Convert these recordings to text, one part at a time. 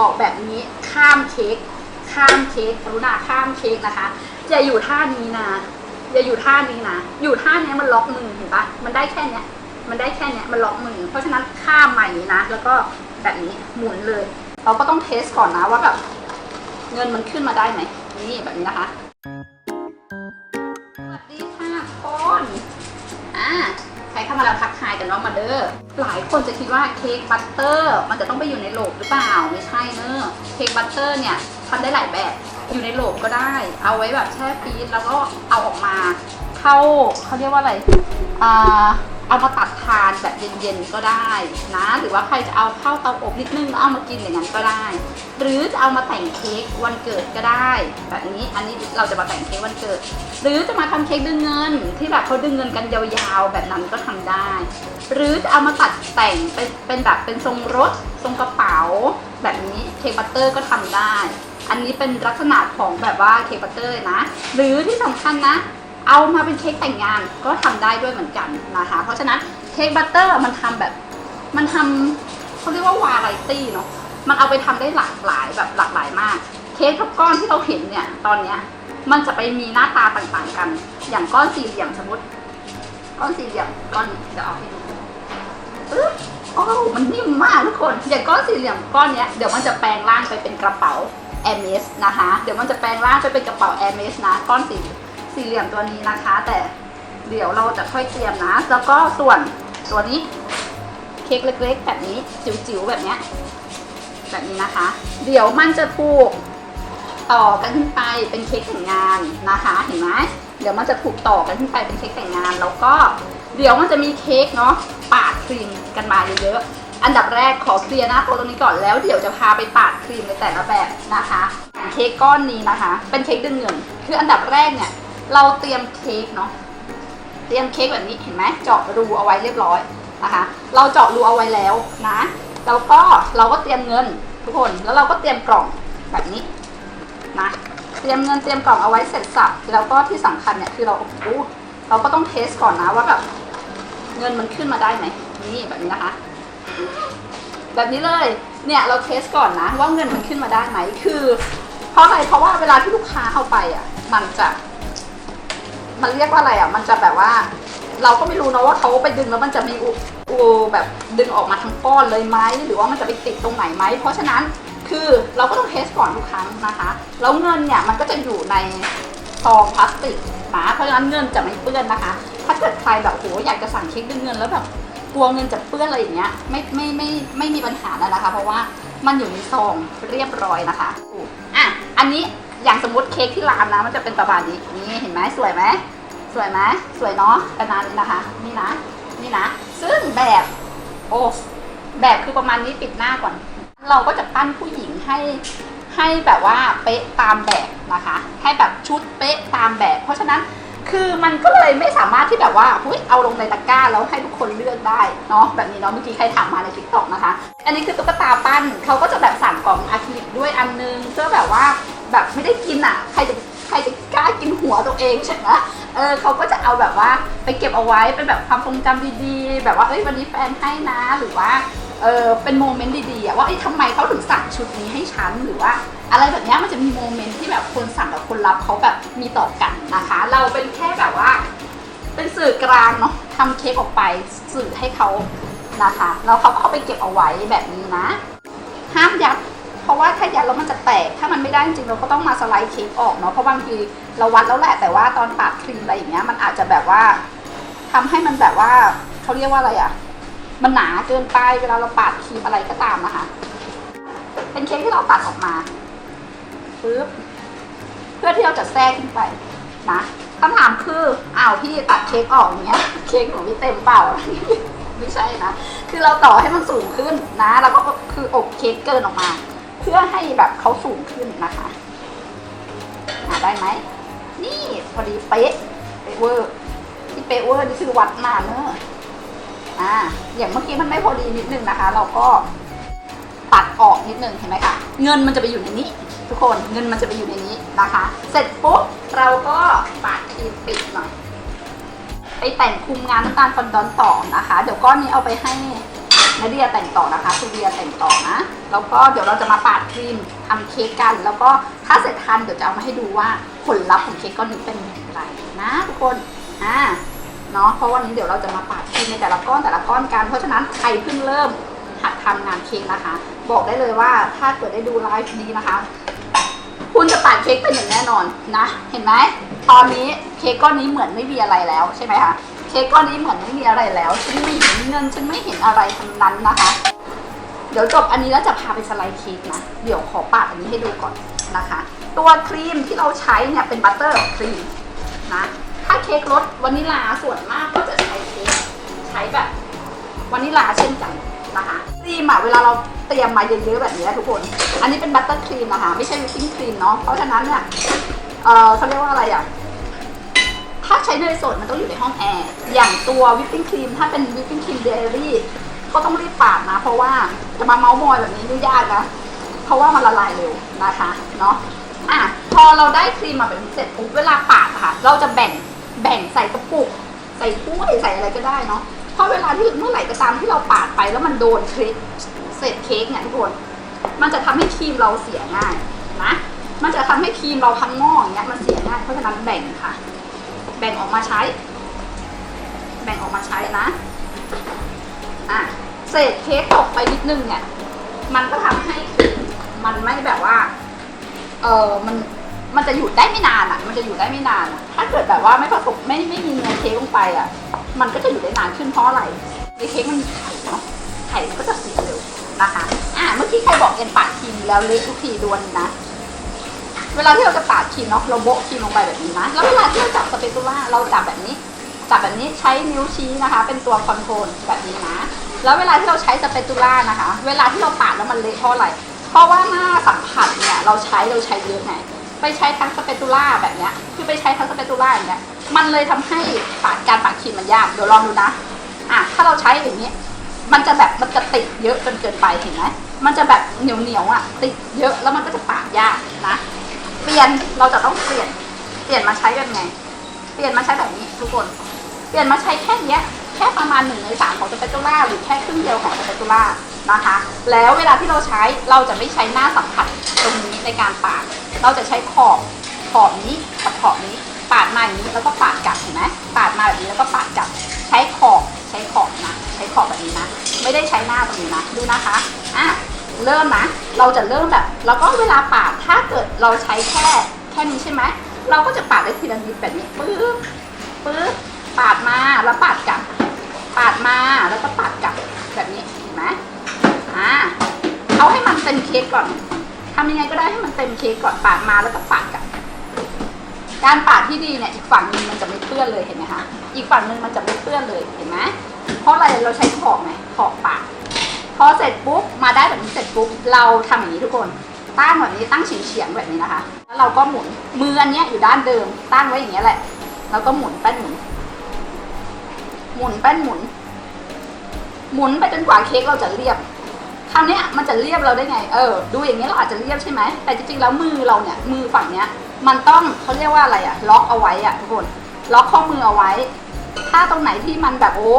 ออกแบบนี้ข้ามเค้กข้ามเค้กกรุณาข้ามเค้กนะคะอย่าอยู่ท่านี้นะอย่าอยู่ท่านี้นะอยู่ท่านี้มันล็อกมือเห็นปะมันได้แค่เนี้ยมันได้แค่เนี้ยมันล็อกมือ เพราะฉะนั้นข้ามใหม่นี้นะ แล้วก็แบบนี้หมุนเลย เราก็ต้องเทสก่อนนะว่าแบบเงินมันขึ้นมาได้ไหมนี่แบบนี้นะคะ มาทักทายกันน้องมาเด้อหลายคนจะคิดว่าเค้กบัตเตอร์มันจะต้องไปอยู่ในโหลหรือเปล่าไม่ใช่เนอะเค้กบัตเตอร์เนี่ยทำได้หลายแบบอยู่ในโหลก็ได้ เอาไว้แบบแช่ฟรีซแล้วก็เอาออกมา เข้าเขาเรียกว่าอะไรอ่า เอามาตัดทานแบบเย็นๆก็ได้นะ หรือว่าใครจะเอาเข้าเตาอบนิดนึงแล้วเอามากินอย่างนั้นก็ได้ หรือจะเอามาแต่งเค้กวันเกิดก็ได้แบบนี้อันนี้เราจะมาแต่งเค้กวันเกิด หรือจะมาทำเค้กดึงเงิน ที่แบบเขาดึงเงินกันยาวๆแบบนั้นก็ทำได้ หรือจะเอามาตัดแต่งเป็นเป็นแบบเป็นทรงรถทรงกระเป๋า แบบนี้เค้กบัตเตอร์ก็ทำได้ อันนี้เป็นลักษณะของแบบว่าเค้กบัตเตอร์นะ หรือที่สำคัญนะ เอามาเป็นเค้กแต่งงานก็ทำได้ด้วยเหมือนกันนะคะ เพราะฉะนั้นเค้กบัตเตอร์มันทำแบบ มันทำเขาเรียกว่าวาไรตี้เนาะมันเอาไปทำได้หลากหลายแบบหลากหลายมาก เค้กทุกก้อนที่เราเห็นเนี่ย ตอนเนี้ยมันจะไปมีหน้าตาต่างๆกัน อย่างก้อนสี่เหลี่ยมสมมติ ก้อนสี่เหลี่ยมก้อนนี้จะเอาให้ดูโอ้มันนิ่มมากทุกคนอย่างก้อนสี่เหลี่ยมก้อนเนี้ยเดี๋ยวมันจะแปลงร่างไปเป็นกระเป๋า a อ m e s นะคะ เดี๋ยวมันจะแปลงร่างไปเป็นกระเป๋า a อ m e s นะก้อนสี่ สี่เหลี่ยมตัวนี้นะคะ แต่เดี๋ยวเราจะค่อยเตรียมนะ แล้วก็ส่วนตัวนี้เค้กเล็กๆ แบบนี้จิ๋วๆแบบเนี้ยแบบนี้นะคะ เดี๋ยวมันจะถูกต่อกันขึ้นไปเป็นเค้กแต่งงานนะคะเห็นไหมเดี๋ยวมันจะถูกต่อกันขึ้นไปเป็นเค้กแต่งงาน แล้วก็เดี๋ยวมันจะมีเค้กเนาะปาดครีมกันมาเยอะๆอันดับแรกขอเคลียร์หน้าโต๊ะตรงนี้ก่อนแล้วเดี๋ยวจะพาไปปาดครีมในแต่ละแบบนะคะ เค้กก้อนนี้นะคะ เป็นเค้กดึงเงินคืออันดับแรกเนี่ย เราเตรียมเค้กเนาะเตรียมเค้กแบบนี้เห็นไหมเจาะรูเอาไว้เรียบร้อยนะคะ เราเจาะรูเอาไว้แล้วนะแล้วก็เราก็เตรียมเงินทุกคนแล้วเราก็เตรียมกล่องแบบนี้นะเตรียมเงินเตรียมกล่องเอาไว้เสร็จสับแล้วก็ที่สำคัญเนี่ยคือเราโอ้โหเราก็ต้องเทสก่อนนะว่าแบบเงินมันขึ้นมาได้ไหมนี่แบบนี้นะคะ แบบนี้เลยเนี่ยเราเทสก่อนนะว่าเงินมันขึ้นมาได้ไหมคือ เพราะอะไรเพราะว่าเวลาที่ลูกค้าเข้าไปอะ มันจะ มันเรียกว่าอะไรอะ มันจะแบบว่า เราก็ไม่รู้นะว่าเขาไปดึงแล้วมันจะมีอุอุแบบดึงออกมาทั้งก้อนเลยไหมหรือว่ามันจะไปติดตรงไหนไหมเพราะฉะนั้นคือเราก็ต้องเทสก่อนทุกครั้งนะคะ แล้วเงินเนี่ยมันก็จะอยู่ในซองพลาสติกนะเพราะฉะนั้นเงินจะไม่เปื้อนนะคะ ถ้าเกิดใครแบบโหอยากจะสั่งเค้กดึงเงินแล้วแบบกลัวเงินจะเปื้อนอะไรอย่างเงี้ยไม่ไม่ไม่ไม่มีปัญหาแล้วนะคะ เพราะว่ามันอยู่ในซองเรียบร้อยนะคะอะอันนี้ อย่างสมมติเค้กที่ร้านนะมันจะเป็นประมาณนี้นี่เห็นไหมสวยไหมสวยไหมสวยเนาะประมาณนี้นะคะ นี่นะ นี่นะ ซึ่งแบบโอ้แบบคือประมาณนี้ปิดหน้าก่อน เราก็จะปั้นผู้หญิงให้ให้แบบว่าเป๊ะตามแบบนะคะ ให้แบบชุดเป๊ะตามแบบ เพราะฉะนั้นคือมันก็เลยไม่สามารถที่แบบว่าหุ้ยเอาลงในตะกร้าแล้วให้ทุกคนเลือกได้เนาะแบบนี้เนาะเมื่อกี้ใครถามมาในทิกตอกนะคะ อันนี้คือตุ๊กตาปั้นเขาก็จะแบบสั่งกล่องอะคริลิกด้วยอันนึงเพื่อแบบว่า แบบไม่ได้กินอะ ใครจะใครจะกล้ากินหัวตัวเองใช่ไหมเออเขาก็จะเอาแบบว่าไปเก็บเอาไว้เป็นแบบความทรงจำดีๆ แบบว่าเอ้ยวันนี้แฟนให้นะหรือว่าเออเป็นโมเมนต์ดีๆอะว่าเอ้ทำไมเขาถึงสั่งชุดนี้ให้ฉันหรือว่า อะไรแบบเนี้ยมันจะมีโมเมนต์ที่แบบคนสั่งกับคนรับเขาแบบมีต่อกันนะคะ เราเป็นแค่แบบว่า เป็นสื่อกลางเนาะทำเค้กออกไปสื่อให้เขานะคะแล้วเขาก็เอาไปเก็บเอาไว้แบบนี้นะ ห้ามยัด ราะว่าถ้ายัดแล้วมันจะแตก ถ้ามันไม่ได้จริงเราก็ต้องมาสไลด์เค้กออกเนาะ เพราะบางทีเราวัดแล้วแหละแต่ว่าตอนปาดครีมอะไรอย่างเงี้ยมันอาจจะแบบว่าทำให้มันแบบว่าเขาเรียกว่าอะไรอะ่ะ มันหนาเกินไปเวลาเราปาดครีมอะไรก็ตามนะคะ เป็นเค้กที่เราตัดออกมาปึ๊บเพื่อที่เราจะแทรกขึ้นไปนะคำถามคืออ้าวพี่ตัดเค้กออกอย่างเงี้ย เค้กหนูไม่เต็มเปล่าไม่ใช่นะ คือเราต่อให้มันสูงขึ้นนะ แล้วก็คืออบเค้กเกินออกมา เพื่อให้แบบเขาสูงขึ้นนะคะหาได้ไหม นี่พอดีเป๊ะเป๊ะเวอร์ที่เป๊ะเวอร์นี่คือวัดมาเนอะอ่าอย่างเมื่อกี้มันไม่พอดีนิดนึงนะคะ เราก็ตัดออกนิดนึงเห็นไหมคะเงินมันจะไปอยู่ในนี้ ทุกคนเงินมันจะไปอยู่ในนี้นะคะ เสร็จปุ๊บเราก็ปาดครีมปิดหน่อยไปแต่งคุมงานน้ำตาลฟอนดอนต่อนะคะ เดี๋ยวก้อนนี้เอาไปให้ นาเดียแต่งต่อนะคะคุณเดียแต่งต่อนะ แล้วก็เดี๋ยวเราจะมาปาดครีมทำเค้กกัน แล้วก็ถ้าเสร็จทันเดี๋ยวจะเอามาให้ดูว่าผลลัพธ์ของเค้กก้อนนี้เป็นอย่างไรนะทุกคนอ่าเนาะเพราะวันนี้เดี๋ยวเราจะมาปาดครีมในแต่ละก้อนแต่ละก้อนกันเพราะฉะนั้นใครเพิ่งเริ่มหัดทำงานเค้กนะคะ บอกได้เลยว่าถ้าเกิดได้ดูไลฟ์นี้นะคะ คุณจะปาดเค้กเป็นอย่างแน่นอนนะ เห็นไหมตอนนี้เค้กก้อนนี้เหมือนไม่มีอะไรแล้วใช่ไหมคะ เค้กก้อนนี้เหมือนไม่มีอะไรแล้ว ฉันไม่เห็นเงิน ฉันไม่เห็นอะไรทั้งนั้นนะคะ เดี๋ยวจบอันนี้แล้วจะพาไปสไลด์เค้กนะ เดี๋ยวขอปาดอันนี้ให้ดูก่อนนะคะ ตัวครีมที่เราใช้เนี่ยเป็นบัตเตอร์ครีมนะ ถ้าเค้กรสวานิลาส่วนมากก็จะใช้เค้กใช้แบบวานิลาเช่นกันนะคะครีมอะเวลาเราเตรียมมาเยอะๆแบบนี้ทุกคน อันนี้เป็นบัตเตอร์ครีมนะคะ ไม่ใช่วิปปิ้งครีมเนาะ เพราะฉะนั้นเนี่ย เออเขาเรียกว่าอะไรอะ ถ้าใช้เนยสดมันต้องอยู่ในห้องแอร์ อย่างตัววิปปิ้งครีมถ้าเป็นวิปปิ้งครีมเดลี่ก็ต้องรีบปาดนะ เพราะว่าจะมาเมาส์มอยแบบนี้ยุ่ยากนะ เพราะว่ามันละลายเร็วนะคะ เนาะอะพอเราได้ครีมมาแบบนี้เสร็จปุ๊บเวลาปาดค่ะ เราจะแบ่งแบ่งใส่กระปุก ใส่ถ้วยใส่อะไรก็ได้เนาะเพราะเวลาที่เมื่อไหร่ก็ตามที่เราปาดไปแล้วมันโดนเค้กเศษเค้กเนี่ยทุกคนมันจะทำให้ครีมเราเสียง่ายนะมันจะทำให้ครีมเราทั้งหม้ออย่างเงี้ยมันเสียง่ายเพราะฉะนั้นแบ่งค่ะ แบ่งออกมาใช้ แบ่งออกมาใช้นะอะเศษเค้กตกไปนิดนึงเนี่ยมันก็ทำให้มันไม่แบบว่า เออมันมันจะอยู่ได้ไม่นานอะ มันจะอยู่ได้ไม่นาน ถ้าเกิดแบบว่าไม่ผสมไม่ไม่มีเนื้อเค้กลงไปอะ มันก็จะอยู่ได้นานขึ้นเพราะอะไรในเค้กมันมีไข่เนาะ ไข่มันก็จะเสียเร็วนะคะ อะเมื่อกี้ใครบอกเอ็นปาดครีมแล้วเละทุกทีดวนนะ วลาที่เราจะปาดครีมเนาะเราโบะครีมลงไปแบบนี้นะ แล้วเวลาที่เราจับสเปตูล่าเราจับแบบนี้ จับแบบนี้ใช้นิ้วชี้นะคะ เป็นตัวคอนโทรลแบบนี้นะ แล้วเวลาที่เราใช้สเปตูล่านะคะ เวลาที่เราปาดแล้วมันเละเพราะอะไรเพราะว่าหน้าสัมผัสเนี่ยเราใช้เราใช้เยอะไง ไปใช้ทั้งสเปตูล่าแบบเนี้ย คือไปใช้ทั้งสเปตูล่าอย่างเงี้ย มันเลยทำให้ปาดการปาดครีมมันยาก เดี๋ยวลองดูนะ อะถ้าเราใช้อย่างนี้ มันจะแบบมันจะติดเยอะจนเกินไปเห็นไหมมันจะแบบเหนียวเหนียวอะติดเยอะแล้วมันก็จะปาดยากนะ เปลี่ยนเราจะต้องเปลี่ยน เปลี่ยนมาใช้แบบไง เปลี่ยนมาใช้แบบนี้ทุกคน เปลี่ยนมาใช้แค่เนี้ยแค่ประมาณหนึ่งในสามของสเปตูล่าหรือแค่ครึ่งเดียวของสเปตูล่านะคะ แล้วเวลาที่เราใช้เราจะไม่ใช้หน้าสัมผัสตรงนี้ในการปาด เราจะใช้ขอบขอบนี้กับขอบนี้ปาดมาอย่างนี้แล้วก็ปาดกลับเห็นไหมปาดมาแบบนี้แล้วก็ปาดกลับใช้ขอบใช้ขอบนะ ใช้ขอบแบบนี้นะ ไม่ได้ใช้หน้าตรงนี้นะ ดูนะคะ อะ เริ่มนะเราจะเริ่มแบบ แล้วก็เวลาปาดถ้าเกิดเราใช้แค่แค่นี้ใช่ไหมเราก็จะปาดได้ทีละนิดแบบนี้ปึ๊บปึ๊บปาดมาแล้วปาดกลับ ปาดมาแล้วก็ปาดกลับแบบนี้เห็นไหมอ่าเอาให้มันเต็มเค้กก่อนทำยังไงก็ได้ให้มันเต็มเค้กก่อนปาดมาแล้วก็ปาดกลับ การปาดที่ดีเนี่ยอีกฝั่งนึงมันจะไม่เปื้อนเลยเห็นไหมคะอีกฝั่งนึงมันจะไม่เปื้อนเลยเห็นไหมเพราะอะไรเราใช้ขอบไงขอบปาด อเสร็จปุ๊บมาได้แบบนี้เสร็จปุ๊บเราทำอย่างนี้ทุกคนตั้งแบบนี้ตั้งเฉียงๆแบบนี้นะคะ แล้วเราก็หมุนมืออันนี้อยู่ด้านเดิม ตั้งไว้อย่างเงี้ยแหละ แล้วก็หมุนแป้นหมุน หมุนแป้นหมุน หมุนไปจนกว่าเค้กเราจะเรียบคราวนี้มันจะเรียบเราได้ไง เออ ดูอย่างนี้เราอาจจะเรียบใช่ไหม แต่จริงๆแล้วมือเราเนี่ย มือฝั่งเนี้ย มันต้องเขาเรียกว่าอะไรอะล็อกเอาไว้อะทุกคน ล็อกข้อมือเอาไว้ ถ้าตรงไหนที่มันแบบโอ้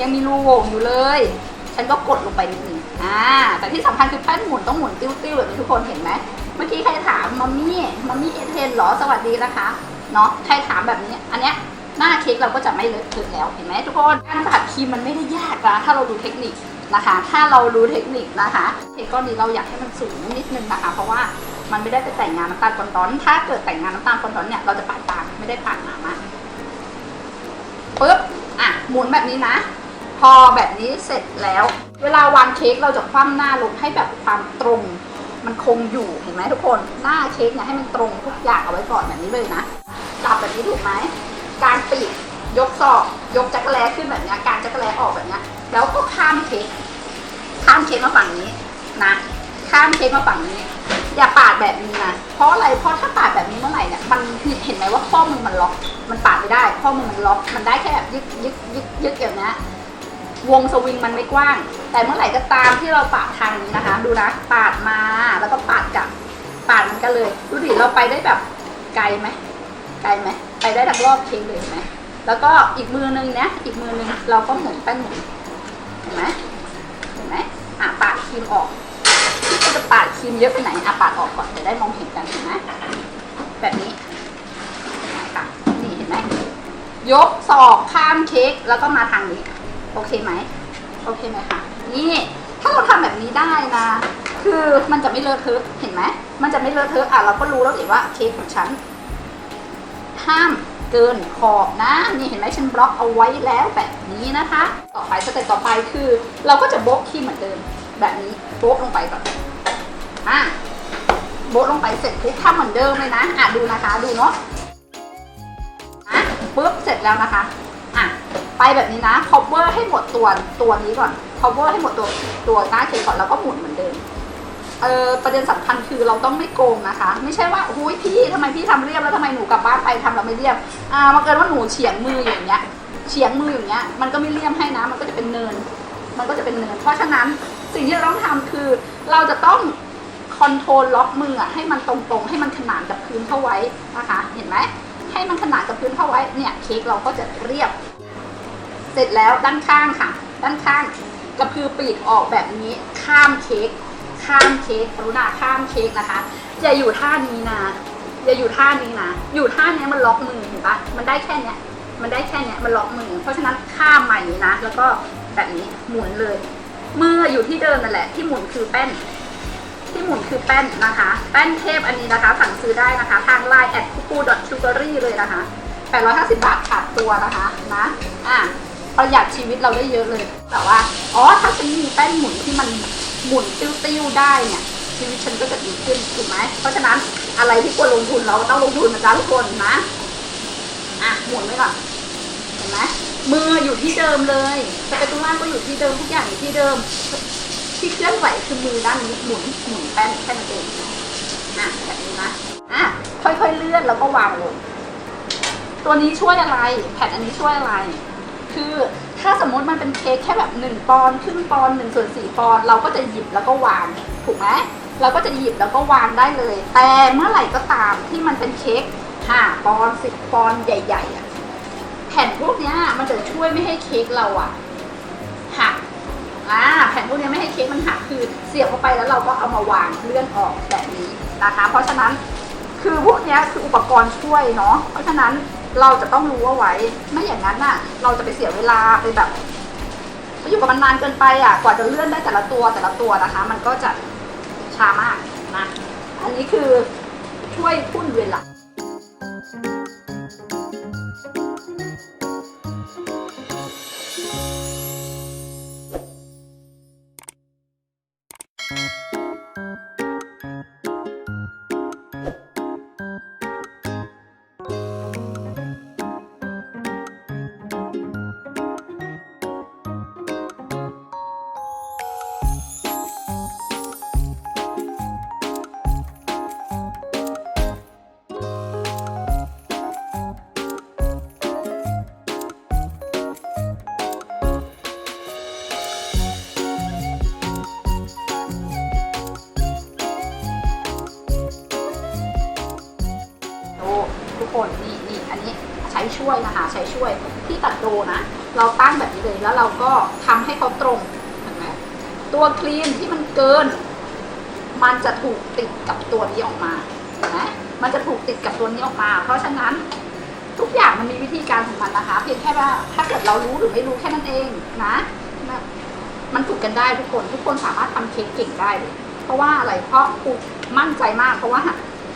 ยังมีรูโหว่อยู่เลย ฉันก็กดลงไปนิดนึงอ่าแต่ที่สำคัญคือแป้นหมุนต้องหมุนติ้วๆแบบนี้ทุกคนเห็นไหมเมื่อกี้ใครถามมัมมี่มัมมี่เอเทนเหรอสวัสดีนะคะเนาะใครถามแบบนี้อันเนี้ยหน้าเค้กเราก็จะไม่เลอะเทอะแล้วเห็นไหมทุกคนการผัดครีมมันไม่ได้ยากนะถ้าเราดูเทคนิคนะคะ ถ้าเรารู้เทคนิคนะคะเค้กก้อนนี้เราอยากให้มันสูงนิดนึงนะคะ เพราะว่ามันไม่ได้ไปแต่งงานน้ำตาลคอนร้อนถ้าเกิดแต่งงานน้ำตาลคอนร้อนเนี่ยเราจะปาดบางไม่ได้ปาดหนามากปึ๊บอะหมุนแบบนี้นะ พอแบบนี้เสร็จแล้ว เวลาวางเค้กเราจะคว่ำหน้าลงให้แบบความตรง มันคงอยู่เห็นไหมทุกคนหน้าเค้กเนี่ยให้มันตรงทุกอย่างเอาไว้ก่อนแบบนี้เลยนะจับแบบนี้ถูกไหมการปีกยกศอกยกจักรแลขึ้นแบบนี้การจักรแลออกแบบนี้แล้วก็ข้ามเค้กข้ามเค้กมาฝั่งนี้นะข้ามเค้กมาฝั่งนี้ อย่าปาดแบบนี้นะเพราะอะไรเพราะถ้าปาดแบบนี้เมื่อไหร่เนี่ยมันเห็นไหมว่าข้อมือมันล็อกมันปาดไม่ได้ ข้อมือมันล็อกมันได้แค่แบบยึกยึกยึกยึกอย่างนี้ วงสวิงมันไม่กว้าง แต่เมื่อไหร่ก็ตามที่เราปาดทางนี้นะคะ ดูนะปาดมาแล้วก็ปาดกลับปาดมันก็เลย ดูดิเราไปได้แบบไกลไหมไกลไหมไปได้ทั้งรอบเค้กเลยไหมแล้วก็อีกมือนึงเนี้ยอีกมือนึงเราก็หมุนแป้นหมุนเห็นไหมรีมออกพี่จะปาดครีมเยอะไปไหนอะปาดออกก่อนจะได้มองเห็นกันเห็นไหมแบบนี้นี่เห็นไหมยกศอกข้ามเค้กแล้วก็มาทางนี้ โอเคไหมโอเคไหมคะนี่ถ้าเราทำแบบนี้ได้นะ คือมันจะไม่เลอะเทอะเห็นไหมมันจะไม่เลอะเทอะอะเราก็รู้แล้วเหว่าเค้กของฉันห้ามเกินขอบนะนี่เห็นไหมฉันบล็อกเอาไว้แล้วแบบนี้นะคะ ต่อไปสเต็ปต่อไปคือ เราก็จะโบ๊ะครีมเหมือนเดิม แบบนี้โบ๊ะลงไปก่อนอะโบ๊ะลงไปเสร็จปุ๊บทำเหมือนเดิมเลยนะอะดูนะคะดูเนาะอะปุ๊บเสร็จแล้วนะคะ ไปแบบนี้นะ cover ให้หมดตัวตัวนี้ก่อน cover ให้หมดตัวตัวหน้าเค้กก่อนแล้วก็หมุนเหมือนเดิมเออประเด็นสำคัญคือเราต้องไม่โกงนะคะ ไม่ใช่ว่าโอ้ยพี่ทำไมพี่ทำเรียบแล้วทำไมหนูกลับบ้านไปทำเราไม่เรียบอ่ามาเกิดว่าหนูเฉียงมืออย่างเงี้ยเฉียงมืออย่างเงี้ยมันก็ไม่เรียบให้นะ มันก็จะเป็นเนิน มันก็จะเป็นเนิน เพราะฉะนั้นสิ่งที่เราต้องทำคือ เราจะต้องคอนโทรลล็อกมือให้มันตรงๆ ให้มันขนานกับพื้นเข้าไว้นะคะ เห็นไหมให้มันขนานกับพื้นเข้าไว้เนี่ยเค้กเราก็จะเรียบ เสร็จแล้วด้านข้างค่ะ ด้านข้างกระพือปีกออกแบบนี้ข้ามเค้กข้ามเค้กกรุณาข้ามเค้กนะคะอย่าอยู่ท่านี้นะอย่าอยู่ท่านี้นะอยู่ท่านี้มันล็อกมือเห็นปะมันได้แค่เนี้ยมันได้แค่เนี้ยมันล็อกมือ เพราะฉะนั้นข้ามใหม่นี้นะ แล้วก็แบบนี้หมุนเลย มืออยู่ที่เดิมนั่นแหละ ที่หมุนคือแป้น ที่หมุนคือแป้นนะคะ แป้นเทพอันนี้นะคะ สั่งซื้อได้นะคะ ทาง line at c u c u s u g a r y เลยนะคะ850 บาทขาดตัวนะคะนะอะ ประหยัดชีวิตเราได้เยอะเลย แต่ว่า อ๋อ ถ้าฉันมีแป้นหมุนที่มันหมุนติ้วๆได้เนี่ย ชีวิตฉันก็จะดีขึ้นถูกไหม เพราะฉะนั้นอะไรที่ควรลงทุนเราต้องลงทุนนะจ๊ะทุกคนนะ อะหมุนไว้ก่อน เห็นไหมมืออยู่ที่เดิมเลยสเปตูล่าก็อยู่ที่เดิมทุกอย่างอยู่ที่เดิม ที่เคลื่อนไหวคือมือด้านนี้หมุนหมุนแป้นแค่นั้นเองอะแบบนี้นะอะค่อยๆเลื่อนแล้วก็วางลง ตัวนี้ช่วยอะไร แผ่นอันนี้ช่วยอะไร คือ ถ้าสมมติมันเป็นเค้กแค่แบบหนึ่งปอนด์ครึ่งปอนด์หนึ่งส่วนสี่ปอนด์เราก็จะหยิบแล้วก็วางถูกไหมเราก็จะหยิบแล้วก็วางได้เลย แต่เมื่อไหร่ก็ตามที่มันเป็นเค้กห้าปอนด์สิบปอนด์ใหญ่ๆอะแผ่นพวกนี้มันจะช่วยไม่ให้เค้กเราอะหักอ่าแผ่นพวกนี้ไม่ให้เค้กมันหักคือเสียบเข้าไปแล้วเราก็เอามาวางเลื่อนออกแบบนี้นะคะ เพราะฉะนั้นคือพวกนี้คืออุปกรณ์ช่วยเนาะเพราะฉะนั้น เราจะต้องรู้เอาไว้ ไม่อย่างนั้นน่ะ เราจะไปเสียเวลาไปแบบไปอยู่กับมันนานเกินไปอะ กว่าจะเลื่อนได้แต่ละตัวแต่ละตัวนะคะ มันก็จะช้ามากนะ อันนี้คือช่วยพุ่นเวลา ช่วยนะคะ ใช้ช่วยที่ตัดโดนะ เราตั้งแบบนี้เลยแล้วเราก็ทำให้เขาตรงเห็นไหมตัวครีมที่มันเกิน มันจะถูกติดกับตัวนี้ออกมาเห็นไหมมันจะถูกติดกับตัวนี้ออกมา เพราะฉะนั้นทุกอย่างมันมีวิธีการของมันนะคะ เพียงแค่ว่าถ้าเกิดเรารู้หรือไม่รู้แค่นั้นเองนะมันฝึกกันได้ทุกคน ทุกคนสามารถทำเค้กเก่งได้เลยเพราะว่าอะไรเพราะครูมั่นใจมาก เพราะว่า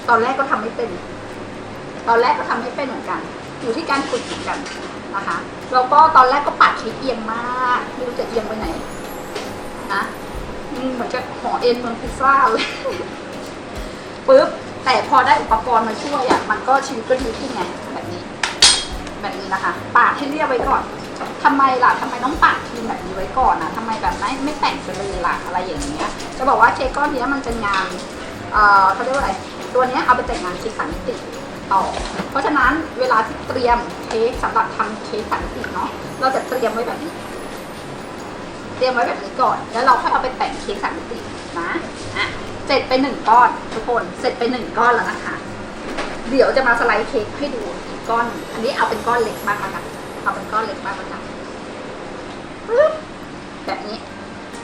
ตอนแรกก็ทำไม่เป็น ตอนแรกก็ทำไม่เป็นเหมือนกัน อยู่ที่การฝึกกันนะคะแล้วก็ตอนแรกก็ปัดเค้เอียงมากไม่รู้จะเอียงไปไหนนะอืมเหมือนจะหอเอ็นเมืองพิซซ่าเลยปุ๊บแต่พอได้อุปกรณ์มาช่วยอะมันก็ชีวิตก็ดีขึ้นไงแบบนี้ แบบนี้นะคะปาดให้เรียบไว้ก่อนทำไมล่ะทำไมต้องปาดทีแบบนี้ไว้ก่อนนะทำไมแบบไม่ไม่แต่งไปเลยล่ะอะไรอย่างเงี้ย จะบอกว่าเค้กก้อนนี้มันเป็นงานเอ่อเขาเรียกว่าอะไรตัวนี้เอาไปแต่งงานเค้กสันติ ต่อ เพราะฉะนั้นเวลาที่เตรียมเค้กสำหรับทำเค้กสันนิติเนาะเราจะเตรียมไว้แบบนี้ เตรียมไว้แบบนี้ก่อน แล้วเราค่อยเอาไปแต่งเค้กสันนิตินะอะเสร็จไปหนึ่งก้อนทุกคนเสร็จไปหนึ่งก้อนแล้วนะคะ เดี๋ยวจะมาสไลด์เค้กให้ดูอีกก้อน อันนี้เอาเป็นก้อนเล็กบ้างละกันเอาเป็นก้อนเล็กบ้างละกันแบบนี้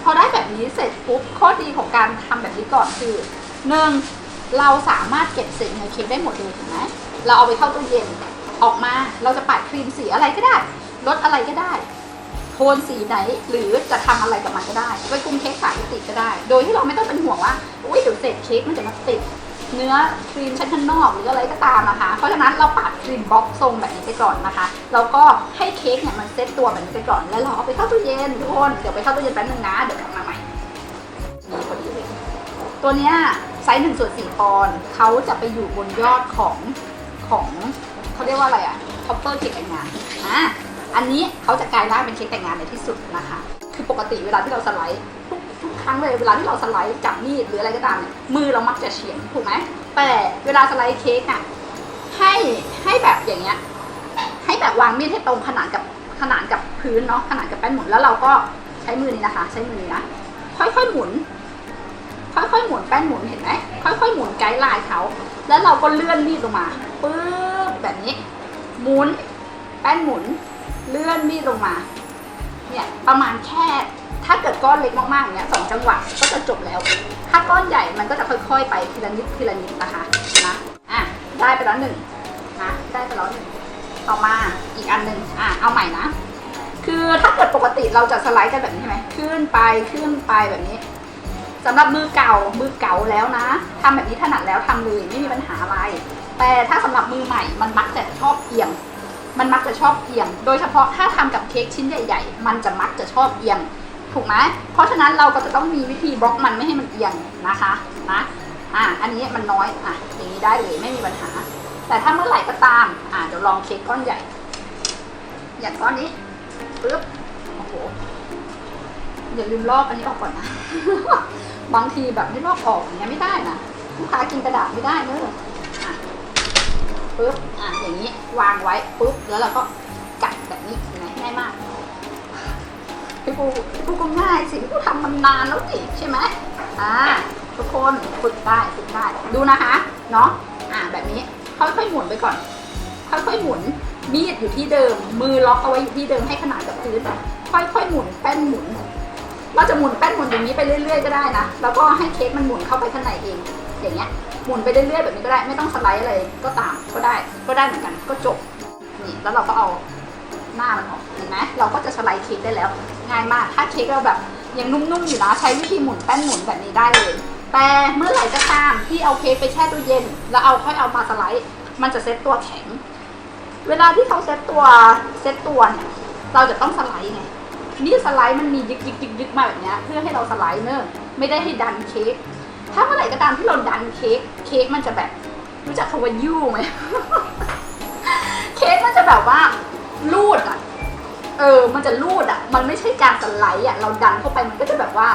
พอได้แบบนี้เสร็จปุ๊บข้อดีของการทำแบบนี้ก่อนคือหนึ่ง เราสามารถเก็บเศษเนื้อเค้กได้หมดเลยถูกไหมเราเอาไปเข้าตู้เย็นออกมาเราจะปาดครีมสีอะไรก็ได้รสอะไรก็ได้โทนสีไหนหรือจะทำอะไรกับมันก็ได้ไว้คุมเค้กสายติดก็ได้ โดยที่เราไม่ต้องเป็นห่วงว่าอุ้ยเดี๋ยวเศษเค้กมันจะมาติดเนื้อครีมชั้นข้างนอกหรืออะไรก็ตามนะคะ เพราะฉะนั้นเราปาดครีมบล็อกทรงแบบนี้ไปก่อนนะคะ แล้วก็ให้เค้กเนี่ยมันเซตตัวแบบนี้ไปก่อน แล้วเราเอาไปเข้าตู้เย็นทุกคน เดี๋ยวไปเข้าตู้เย็นแป๊บนึงนะ เดี๋ยวกลับมาใหม่นี่พอดีเลยตัวเนี้ย ซส์หนึ่งส่วนสี่ปอนด์เขาจะไปอยู่บนยอดของของเขาเรียกว่าอะไรอะท็อปเปอร์เค้กแต่งงานอะอันนี้เขาจะกลายร่างเป็นเค้กแต่งงานในที่สุดนะคะ คือปกติเวลาที่เราสไลด์ทุกทุกครั้งเลยเวลาที่เราสไลด์จับมีดหรืออะไรก็ตามเนี่ยมือเรามักจะเฉียงถูกไหมแต่เวลาสไลด์เค้กอะให้ให้แบบอย่างเงี้ยให้แบบวางมีดให้ตรงขนานกับขนานกับพื้นเนาะขนานกับแป้นหมุนแล้วเราก็ใช้มือนี้นะคะ ใช้มือนี้นะค่อยๆหมุน ค่อยๆหมุนแป้นหมุนเห็นไหมค่อยๆหมุนไกด์ไลน์เขาแล้วเราก็เลื่อนมีดลงมาปึ๊บแบบนี้ หมุน แป้นหมุน เลื่อนมีดลงมา เนี่ยประมาณแค่ถ้าเกิดก้อนเล็กมากๆเนี่ยสองจังหวะก็จะจบแล้ว ถ้าก้อนใหญ่มันก็จะค่อย ๆ ไปทีละนิดทีละนิดนะคะนะอะได้ไปแล้วหนึ่งนะได้ไปแล้วหนึ่งต่อมาอีกอันหนึ่งอะเอาใหม่นะ คือถ้าเกิดปกติเราจะสไลด์กันแบบนี้ใช่ไหมขึ้นไปขึ้นไปแบบนี้ สำหรับมือเก่ามือเก่าแล้วนะทำแบบนี้ถนัดแล้วทำเลยไม่มีปัญหาอะไร แต่ถ้าสำหรับมือใหม่มันมักจะชอบเอียง มันมักจะชอบเอียง โดยเฉพาะถ้าทำกับเค้กชิ้นใหญ่ ๆ มันจะมักจะชอบเอียง ถูกไหมเพราะฉะนั้นเราก็จะต้องมีวิธีบล็อกมันไม่ให้มันเอียงนะคะนะอะอันนี้มันน้อยอะอย่างนี้ได้เลยไม่มีปัญหา แต่ถ้าเมื่อไหร่ก็ตามอะเดี๋ยวลองเค้กก้อนใหญ่ อย่างก้อนนี้ปึ๊บโอ้โหอย่าลืมลอกอันนี้ออกก่อนนะ บางทีแบบไม่ลอกออกอย่างเงี้ยไม่ได้นะลูกค้ากินกระดาษไม่ได้เนอะอะปึ๊บอะอย่างนี้วางไว้ปึ๊บแล้วเราก็กัดแบบนี้เห็นไหมง่ายมากพี่ปูพี่ปูก็ง่ายสิพี่ปูทำมันนานแล้วสิใช่ไหมอ่าทุกคนฝึกได้ฝึกได้ดูนะคะเนาะอ่าแบบนี้ค่อยๆหมุนไปก่อน ค่อยๆหมุนมีดอยู่ที่เดิม มือล็อกเอาไว้อยู่ที่เดิมให้ขนาดกับพื้นค่อยๆหมุนแป้นหมุน เราจะหมุนแป้นหมุนอย่างนี้ไปเรื่อยๆก็ได้นะ แล้วก็ให้เค้กมันหมุนเข้าไปข้างในเอง อย่างเงี้ย หมุนไปเรื่อยๆแบบนี้ก็ได้ ไม่ต้องสไลด์อะไรก็ตามก็ได้ ก็ได้เหมือนกัน ก็จบ นี่ แล้วเราก็เอาหน้ามันออก เห็นไหมเราก็จะสไลด์เค้กได้แล้ว ง่ายมาก ถ้าเค้กเราแบบยังนุ่มๆอยู่นะใช้วิธีหมุนแป้นหมุนแบบนี้ได้เลย แต่เมื่อไหร่ก็ตามที่เอาเค้กไปแช่ตู้เย็น แล้วเอาค่อยเอามาสไลด์ มันจะเซ็ตตัวแข็ง เวลาที่เขาเซ็ตตัวเซ็ตตัวเนี่ย เราจะต้องสไลด์ไง นี่สไลด์มันมียึกยึกยึกยึกมาแบบเนี้ยเพื่อให้เราสไลด์เนอะไม่ได้ให้ดันเค้กถ้าเมื่อไหร่ก็ตามที่เราดันเค้กเค้กมันจะแบบ รู้จักคำว่ายู่ไหมเค้กมันจะแบบว่าลูดอะเออ มันจะลูดอะ มันไม่ใช่การสไลด์อะ เราดันเข้าไปมันก็จะแบบว่า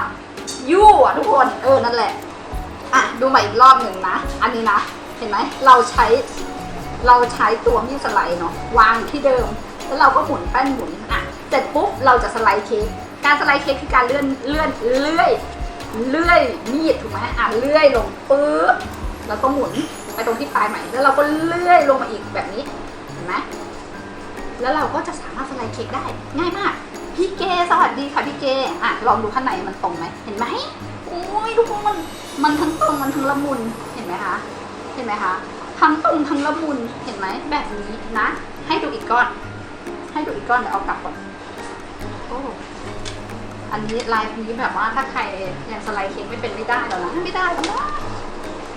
ยู่อะทุกคน เออ นั่นแหละ อะ ดูใหม่อีกรอบหนึ่งนะ อันนี้นะ เห็นไหม เราใช้ เราใช้ตัวมีดสไลด์เนาะ วางที่เดิม แล้วเราก็หมุนแป้นหมุน อะ สร็จปุ๊บเราจะสไลด์เค้กการสไลด์เค้กคือการเลื่อนเลื่อนเลื่อยเลื่อยมีดถูกไหมอะเลื่อยลงปึ๊บแล้วก็หมุนไปตรงที่ปลายใหม่ แล้วเราก็เลื่อยลงมาอีกแบบนี้เห็นไหมแล้วเราก็จะสามารถสไลด์เค้กได้ ง่ายมาก พี่เกสวัสดีค่ะพี่เกอะลองดูข้างในมันตรงไหมเห็นไหมโอ้ยทุกคนมันทั้งตรงมันทั้งละมุนเห็นไหมคะเห็นไหมคะทั้งตรงทั้งละมุนเห็นไหมแบบนี้นะ ให้ดูอีกก้อน ให้ดูอีกก้อนเดี๋ยวเอากลับก่อน อันนี้ลายนี้แบบว่าถ้าใครยังสไลด์เค้กไม่เป็นไม่ได้แล้วนะไม่ได้แล้วนะ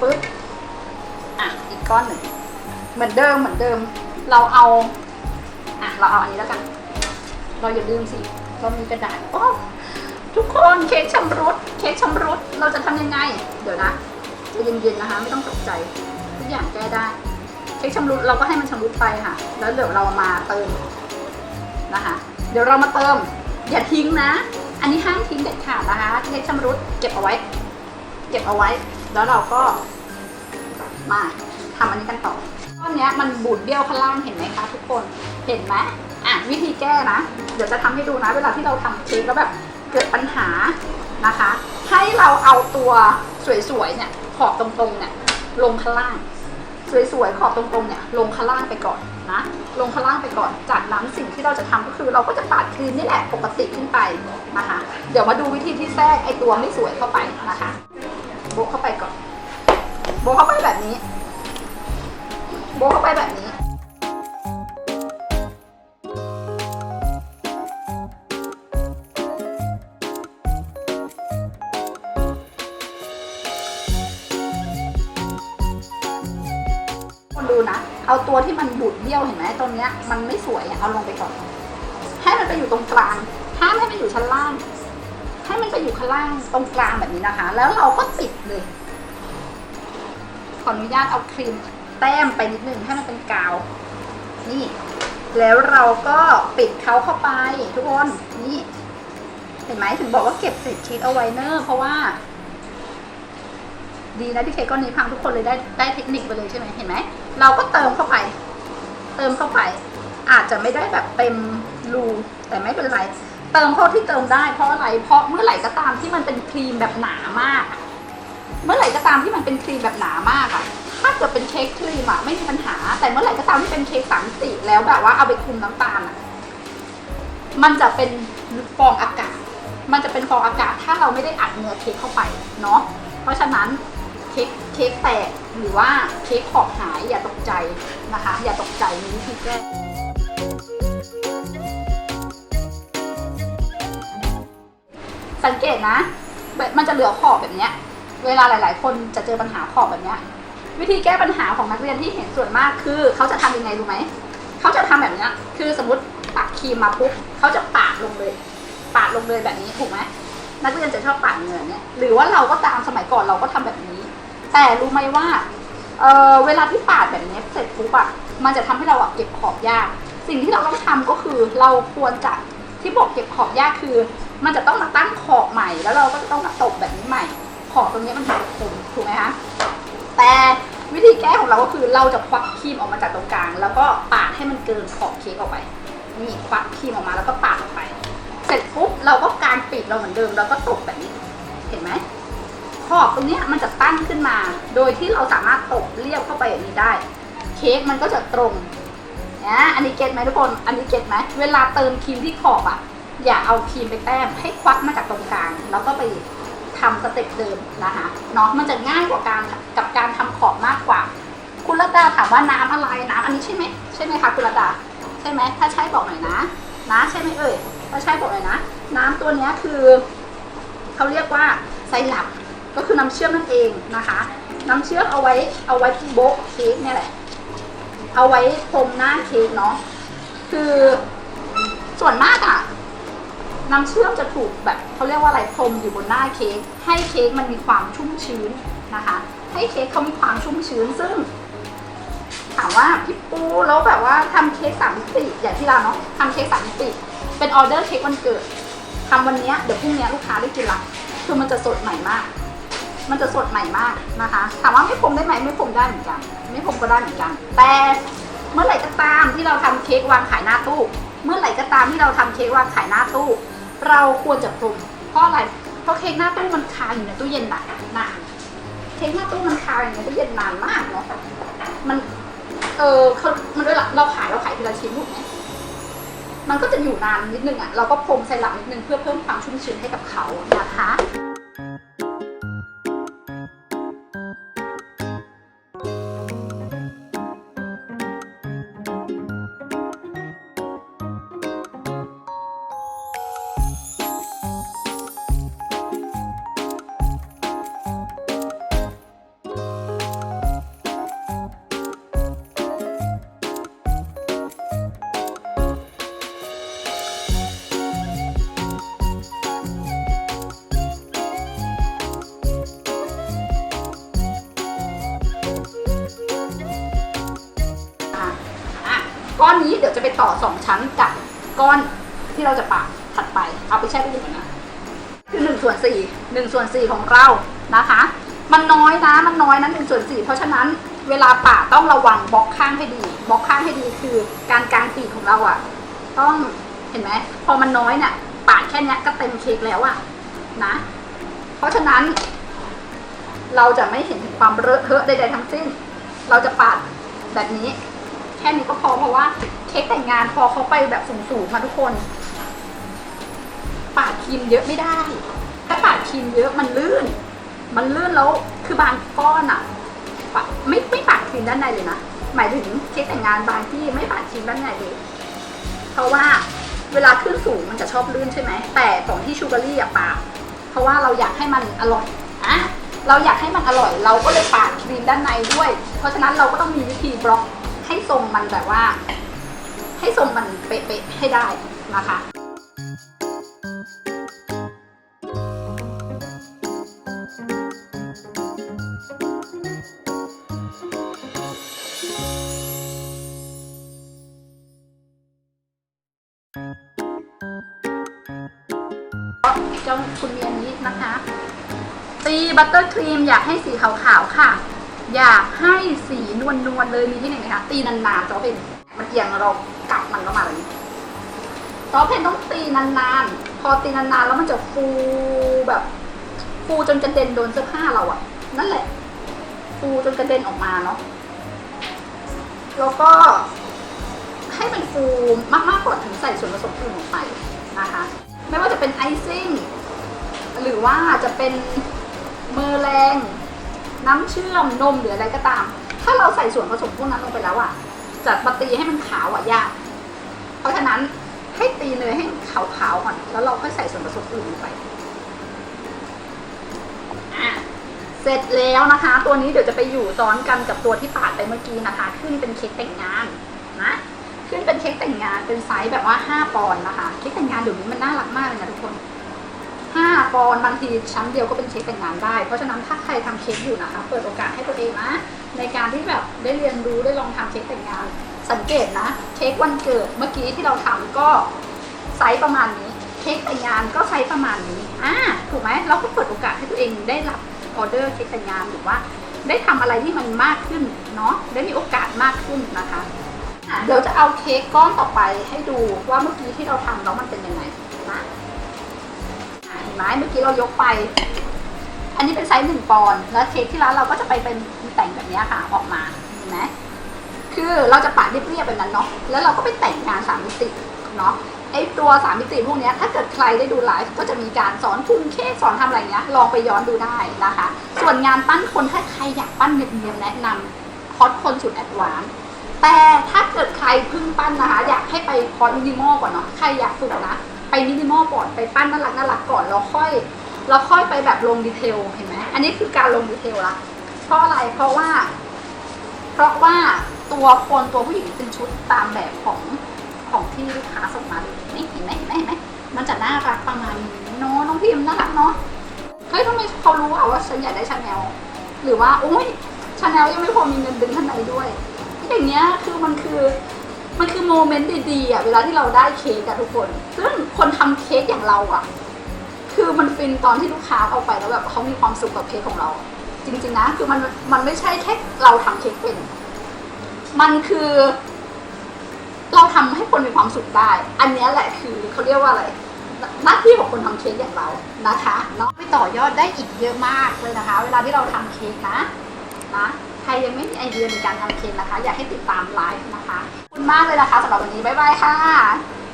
ปึ๊บอะอีกก้อนหนึ่งเหมือนเดิมเหมือนเดิม เราเอาอะเราเอาอันนี้แล้วกัน เราอย่าลืมสิเรามีกระดาษโอ้ทุกคนเค้กชำรุดเค้กชำรุดเราจะทำยังไง เดี๋ยวนะจะเย็นๆนะคะ ไม่ต้องตกใจทุกอย่างแก้ได้เค้กชำรุดเราก็ให้มันชำรุดไปค่ะ แล้วเดี๋ยวเรามาเติมนะคะ เดี๋ยวเรามาเติม อย่าทิ้งนะ อันนี้ห้ามทิ้งเด็ดขาดนะคะเค้กชำรุดเก็บเอาไว้ เก็บเอาไว้ แล้วเราก็มาทำอันนี้กันต่อก้อนนี้มันบูดเบี้ยวข้างล่างเห็นไหมคะ ทุกคน เห็นไหมอะวิธีแก้นะ เดี๋ยวจะทำให้ดูนะ เวลาที่เราทำเค้กแล้วแบบเกิดปัญหานะคะ ให้เราเอาตัวสวยๆเนี่ยขอบตรงๆเนี่ยลงข้างล่าง สวยๆขอบตรงๆเนี่ยลงข้างล่างไปก่อน นะ ลงข้างล่างไปก่อน จากนั้นสิ่งที่เราจะทำก็คือเราก็จะปาดครีมนี่แหละปกติขึ้นไปนะคะ เดี๋ยวมาดูวิธีที่แทรกไอตัวไม่สวยเข้าไปนะคะ โบเข้าไปก่อน โบเข้าไปแบบนี้ โบเข้าไปแบบนี้ รงเนี้ยมันไม่สวยอะเอาลงไปก่อน ให้มันไปอยู่ตรงกลาง ห้ามให้มันอยู่ชั้นล่าง ให้มันไปอยู่ข้างล่างตรงกลางแบบนี้นะคะ แล้วเราก็ปิดเลย ขออนุญาตเอาครีมแต้มไปนิดนึงให้มันเป็นกาว นี่ แล้วเราก็ปิดเขาเข้าไปทุกคน นี่ เห็นไหมถึงบอกว่าเก็บเศษชีสเอาไว้เนอะเพราะว่า ดีนะที่เคก้อนนี้พังทุกคนเลยได้ได้เทคนิคไปเลยใช่ไหมเห็นไหม เราก็เติมเข้าไป เติมเข้าไป อาจจะไม่ได้แบบเต็มรูแต่ไม่เป็นไร เติมเท่าที่เติมได้เพราะอะไรเพราะเมื่อไหร่ก็ตามที่มันเป็นครีมแบบหนามาก เมื่อไหร่ก็ตามที่มันเป็นครีมแบบหนามากอะถ้าเกิดเป็นเค้กครีมอะไม่มีปัญหา แต่เมื่อไหร่ก็ตามที่เป็นเค้กสามสีแล้วแบบว่าเอาไปคลุมน้ำตาลอะมันจะเป็นฟองอากาศ มันจะเป็นฟองอากาศถ้าเราไม่ได้อัดเนื้อเค้กเข้าไปเนาะเพราะฉะนั้น ค้กเค้กแตกหรือว่าเค้กขอบหายอย่าตกใจนะคะ อย่าตกใจมีวิธีแก้สังเกตนะมันจะเหลือขอบแบบเนี้ย เวลาหลาย ๆ คนจะเจอปัญหาขอบแบบเนี้ยวิธีแก้ปัญหาของนักเรียนที่เห็นส่วนมากคือเขาจะทำยังไงรู้ไหมเขาจะทำแบบนี้คือสมมติปักครีมมาปุ๊บเขาจะปาดลงเลย ปาดลงเลยแบบนี้ถูกไหมนักเรียนจะชอบปาดเงินเนี่ยหรือว่าเราก็ตามสมัยก่อนเราก็ทำแบบนี้ แต่รู้ไหมว่าเออเวลาที่ปาดแบบนี้เสร็จปุ๊บอะมันจะทำให้เราอะเก็บขอบยาก สิ่งที่เราต้องทำก็คือเราควรจะที่บอกเก็บขอบยากคือ มันจะต้องมาตั้งขอบใหม่ แล้วเราก็จะต้องมาตบแบบนี้ใหม่ ขอบตรงนี้มันเป็นคมถูกไหมคะแต่วิธีแก้ของเราก็คือเราจะควักครีมออกมาจากตรงกลาง แล้วก็ปาดให้มันเกินขอบเค้กออกไปนี่ควักครีมออกมาแล้วก็ปาดออกไป เสร็จปุ๊บเราก็การปิดเราเหมือนเดิมแล้วก็ตบแบบนี้ เห็นไหม ขอบตรงนี้มันจะตั้งขึ้นมา โดยที่เราสามารถตบเรียบเข้าไปอย่างนี้ได้ เค้กมันก็จะตรงนะอันนี้เก็ตไหมทุกคน อันนี้เก็ตไหมเวลาเติมครีมที่ขอบอะอย่าเอาครีมไปแต้ม ให้ควักมาจากตรงกลาง แล้วก็ไปทำสเต็ปเดิมนะคะเนาะมันจะง่ายกว่าการกับการทำขอบมากกว่า คุณรัตดาถามว่าน้ำอะไรน้ำอันนี้ใช่ไหมใช่ไหมคะคุณรัตดาใช่ไหมถ้าใช่บอกหน่อยนะ นะใช่ไหมเอ่ยถ้าใช่บอกหน่อยนะ น้ำตัวนี้คือเขาเรียกว่าไซรัป ก็คือน้ำเชื่อมนั่นเองนะคะ น้ำเชื่อมเอาไว้เอาไว้โบ๊ะเค้กเนี่ยแหละ เอาไว้พรมหน้าเค้กเนาะคือส่วนมากอะน้ำเชื่อมจะถูกแบบเขาเรียกว่าอะไรพรมอยู่บนหน้าเค้กให้เค้กมันมีความชุ่มชื้นนะคะ ให้เค้กเขามีความชุ่มชื้นซึ่งถามว่าพี่ปูแล้วแบบว่าทำเค้กสามมิติอย่างที่เราเนาะทำเค้กสามมิติเป็นออเดอร์เค้กวันเกิดทำวันนี้เดี๋ยวพรุ่งนี้ลูกค้าได้กินละคือมันจะสดใหม่มาก มันจะสดใหม่มากนะคะ ถามว่าไม่พรมได้ไหมไม่พรมได้เหมือนกัน ไม่พรมก็ได้เหมือนกัน แต่เมื่อไหร่ก็ตามที่เราทำเค้กวางขายหน้าตู้ เมื่อไหร่ก็ตามที่เราทำเค้กวางขายหน้าตู้ เราควรจะพรมเพราะอะไร เพราะเค้กหน้าตู้มันคาอยู่ในตู้เย็นนานนานเค้กหน้าตู้มันคาอยู่ในตู้เย็นนานมากเนาะ มันเออเขามันด้วยเราขายเราขายทีละชิ้นถูกไหมมันก็จะอยู่นานนิดนึงอะ เราก็พรมไซรัปนิดนึงเพื่อเพิ่มความชุ่มชื้นให้กับเขานะคะ นี้เดี๋ยวจะไปต่อสองชั้นกับก้อนที่เราจะปาดถัดไป เอาไปแช่ตู้เย็นก่อนนะคือหนึ่งส่วนสี่หนึ่งส่วนสี่ของเรานะคะ มันน้อยนะมันน้อยนะหนึ่งส่วนสี่เพราะฉะนั้นเวลาปาดต้องระวังบล็อกข้างให้ดีบล็อกข้างให้ดีคือการกางปีกของเราอะ่ะ ต้องเห็นไหมพอมันน้อยเนี่ยปาดแค่เนี้ยก็เต็มเค้กแล้วอะ่ะนะ เพราะฉะนั้น เราจะไม่เห็นถึงความเลอะเทอะใดๆทั้งสิ้น เราจะปาดแบบนี้ แค่นี้ก็พอเพราะว่าเค้กแต่งงานพอเขาไปแบบสูงๆมาทุกคน ปาดครีมเยอะไม่ได้ ถ้าปาดครีมเยอะมันลื่น มันลื่นแล้วคือบางก้อนอะปะไม่ไม่ปาดครีมด้านในเลยนะหมายถึงเค้กแต่งงานบางที่ไม่ปาดครีมด้านในเลยเพราะว่าเวลาขึ้นสูงมันจะชอบลื่นใช่ไหมแต่ของที่ชูการี่อะปาดเพราะว่าเราอยากให้มันอร่อยอะเราอยากให้มันอร่อย เราก็เลยปาดครีมด้านในด้วย เพราะฉะนั้นเราก็ต้องมีวิธีบล็อก ทรงมันแบบว่า ให้ทรงมันเป๊ะๆให้ได้นะคะเจ้าคุณเมียนี้นะคะ ตีบัตเตอร์ครีมอยากให้สีขาวๆค่ะ อย่าให้สีนวลๆเลยมีที่ไหนไหมคะตีนานๆจอเป็นมันเอียงเรากลับมันเข้ามาแบบนี้จอเพนต้องตีนานๆพอตีนานๆแล้วมันจะฟูแบบฟูจนกระเด็นโดนเสื้อผ้าเราอะนั่นแหละ ฟูจนกระเด็นออกมาเนาะแล้วก็ให้มันฟูมากๆก่อนถึงใส่ส่วนผสมอื่นลงไปนะคะ ไม่ว่าจะเป็นไอซิ่งหรือว่าจะเป็นเมอร์แรง น้ำเชื่อมนมหรืออะไรก็ตาม ถ้าเราใส่ส่วนผสมพวกนั้นลงไปแล้วอะจะมาตีให้มันขาวอะยาก เพราะฉะนั้นให้ตีเนยให้ขาวๆก่อน แล้วเราค่อยใส่ส่วนผสมอื่นลงไปอะเสร็จแล้วนะคะ ตัวนี้เดี๋ยวจะไปอยู่ซ้อนกันกับตัวที่ปาดไปเมื่อกี้นะคะ ขึ้นเป็นเค้กแต่งงานนะขึ้นเป็นเค้กแต่งงานเป็นไซส์แบบว่า 5 ปอนด์นะคะเค้กแต่งงานเดี๋ยวนี้มันน่ารักมากเลยนะทุกคน 5ปอนด์บางทีชั้นเดียวก็เป็นเค้กแต่งงานได้ เพราะฉะนั้นถ้าใครทำเค้กอยู่นะคะ เปิดโอกาสให้ตัวเองนะในการที่แบบได้เรียนรู้ได้ลองทำเค้กแต่งงาน สังเกตนะเค้กวันเกิดเมื่อกี้ที่เราทำก็ไซส์ประมาณนี้เค้กแต่งงานก็ไซส์ประมาณนี้อ่าถูกไหมเราก็เปิดโอกาสให้ตัวเองได้รับออเดอร์เค้กแต่งงานหรือว่า ได้ทำอะไรที่มันมากขึ้นเนาะได้มีโอกาสมากขึ้นนะคะเดี๋ยวจะเอาเค้กก้อนต่อไปให้ดูว่าเมื่อกี้ที่เราทำแล้วมันเป็นยังไง ไหมเมื่อกี้เรายกไป อันนี้เป็นไซส์หนึ่งปอนด์แล้วเค้กที่ร้านเราก็จะไปเป็นแต่งแบบนี้ค่ะ ออกมาเห็นไหมคือเราจะปาดเรียบๆแบบนั้นเนาะแล้วเราก็ไปแต่งงานสามมิติเนาะไอตัวสามมิติพวกนี้ถ้าเกิดใครได้ดูไลฟ์ก็จะมีการสอนปรุงเค้กสอนทำอะไรเงี้ยลองไปย้อนดูได้นะคะ ส่วนงานปั้นคนถ้าใครอยากปั้นเนียนๆแนะนำคอร์สคนสุดแอดวานซ์แต่ถ้าเกิดใครเพิ่งปั้นนะคะ อยากให้ไปคอร์สมินิมอลก่อนเนาะใครอยากฝึกนะ มินิมอลก่อนไปปั้นน่ารักน่ารักก่อนแล้วค่อยแล้วค่อยไปแบบลงดีเทลเห็นไหมอันนี้คือการลงดีเทลละเพราะอะไรเพราะว่า เพราะว่าตัวคนตัวผู้หญิงเป็นชุดตามแบบของของที่ลูกค้าส่งมาเลยนี่เห็นไหมเห็นไหมเห็นไหมมันจะน่ารักประมาณนี้เนาะน้องพิมน่ารักเนาะเฮ้ยทำไมเขารู้อะว่าฉันอยากได้ชาแนลหรือว่าโอ้ยชาแนลยังไม่พอมีเงินดึงข้างในด้วยอย่างเงี้ยคือมันคือ มันคือโมเมนต์ดีๆอะเวลาที่เราได้เค้กอะทุกคน ซึ่งคนทำเค้กอย่างเราอะ คือมันฟินตอนที่ลูกค้าเอาไปแล้วแบบเขามีความสุขกับเค้กของเรา จริงๆนะ คือมันมันไม่ใช่แค่เราทำเค้กเป็น มันคือ เราทำให้คนมีความสุขได้ อันนี้แหละคือเขาเรียกว่าอะไรหน้าที่ของคนทำเค้กอย่างเรานะคะเนาะไปต่อยอดได้อีกเยอะมากเลยนะคะ เวลาที่เราทำเค้กนะนะใครยังไม่มีไอเดียในการทำเค้กนะคะ อยากให้ติดตามไลฟ์นะคะ มากเลยนะคะสำหรับวันนี้บ๊ายบายค่ะ